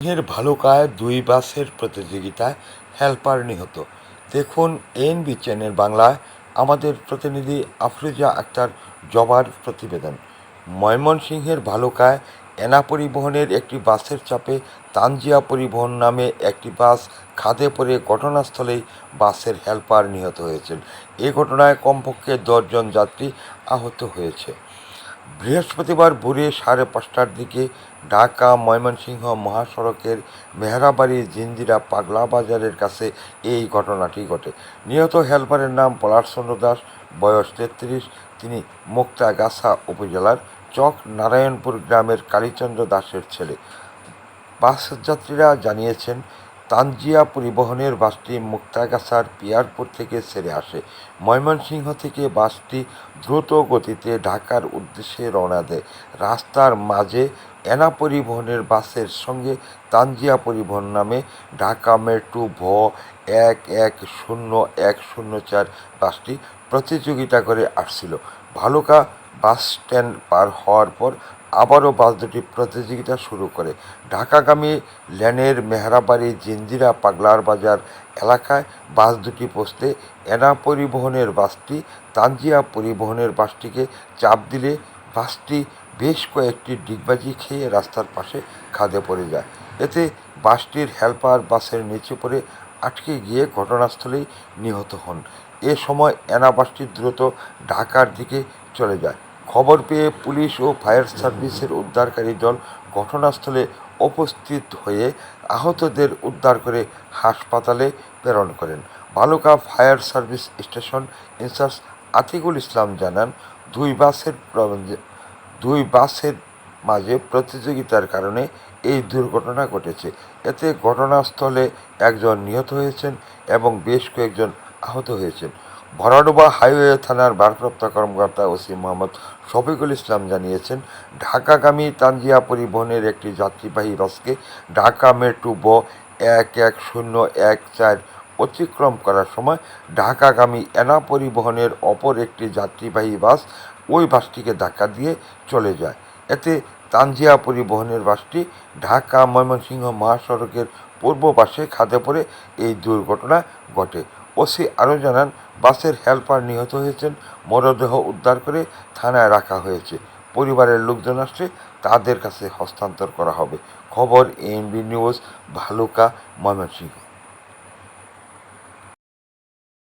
এর ভালুকায় দুই বাসের প্রতিযোগিতায় হেলপার নিহত। দেখুন এনবি চ্যানেল বাংলায় আমাদের প্রতিনিধি আফরোজা আক্তার জবার প্রতিবেদন। ময়মনসিংহের ভালুকায় এনা পরিবহনের একটি বাসের চাপে তানজিয়া পরিবহন নামে একটি বাস খাদে পড়ে ঘটনাস্থলেই বাসের হেলপার নিহত হয়েছেন। এ ঘটনায় কমপক্ষে দশজন যাত্রী আহত হয়েছে। বৃহস্পতিবার ভোরে সাড়ে পাঁচটার দিকে ঢাকা ময়মনসিংহ মহাসড়কের মেহরাবাড়ি জিঞ্জিরা পাগলা বাজারের কাছে এই ঘটনাটি ঘটে। নিহত হেলপারের নাম পলাশচন্দ্র দাস, বয়স তেত্রিশ, তিনি মুক্তাগাছা উপজেলার চক নারায়ণপুর গ্রামের কালীচন্দ্র দাসের ছেলে। বাস যাত্রীরা জানিয়েছেন তানজিয়া পরিবহনের বাসটি মুক্তাগাছার পিয়ারপুর থেকে ছেড়ে আসে। ময়মনসিংহ থেকে বাসটি দ্রুত গতিতে ঢাকার উদ্দেশ্যে রওনা দেয়। রাস্তার মাঝে এনা পরিবহনের বাসের সঙ্গে তানজিয়া পরিবহন নামে ঢাকা মেট্রো ভ এক এক শূন্য এক শূন্য চার বাসটি প্রতিযোগিতা করে আসছিল। ভালুকা বাস স্ট্যান্ড পার হওয়ার পর আবারও বাস দুটি প্রতিযোগিতা শুরু করে। ঢাকাগামী লেনের মেহরাবাড়ি জিঞ্জিরা পাগলার বাজার এলাকায় বাস দুটি পৌঁছতে এনা পরিবহনের বাসটি, তানজিয়া পরিবহনের বাসটিকে চাপ দিলে বাসটি বেশ কয়েকটি ডিগবাজি খেয়ে রাস্তার পাশে খাদে পড়ে যায়। এতে বাসটির হেলপার বাসের নিচে পড়ে আটকে গিয়ে ঘটনাস্থলেই নিহত হন। এ সময় এনা বাসটি দ্রুত ঢাকার দিকে চলে যায়। খবর পেয়ে পুলিশ ও ফায়ার সার্ভিসের উদ্ধারকারী দল ঘটনাস্থলে উপস্থিত হয়ে আহতদের উদ্ধার করে হাসপাতালে প্রেরণ করেন। Baluka fire service station in charge Atikul Islam জানান, দুই বাসের দুই বাসের মাঝে প্রতিযোগিতার কারণে এই দুর্ঘটনা ঘটেছে। এতে ঘটনাস্থলে একজন নিহত হয়েছেন এবং বেশ কয়েকজন আহত হয়েছেন। ভরাডোবা হাইওয়ে থানার ভারপ্রাপ্ত কর্মকর্তা ওসি মোহাম্মদ শফিকুল ইসলাম জানিয়েছেন, ঢাকাগামী তানজিয়া পরিবহনের একটি যাত্রীবাহী বাসকে ঢাকা মেট্রো ব এক এক শূন্য এক চার অতিক্রম করার সময় ঢাকাগামী এনা পরিবহনের অপর একটি যাত্রীবাহী বাস ওই বাসটিকে ধাক্কা দিয়ে চলে যায়। এতে তানজিয়া পরিবহনের বাসটি ঢাকা ময়মনসিংহ মহাসড়কের পূর্ব পাশে খাদে পড়ে এই দুর্ঘটনা ঘটে। ওসি আরও জানান, বাসের হেল্পার নিহত হয়েছেন, মরদেহ উদ্ধার করে থানায় রাখা হয়েছে। পরিবারের লোকজন আসছে, তাদের কাছে হস্তান্তর করা হবে। খবর এনবি নিউজ, ভালুকা, ময়মনসিংহ।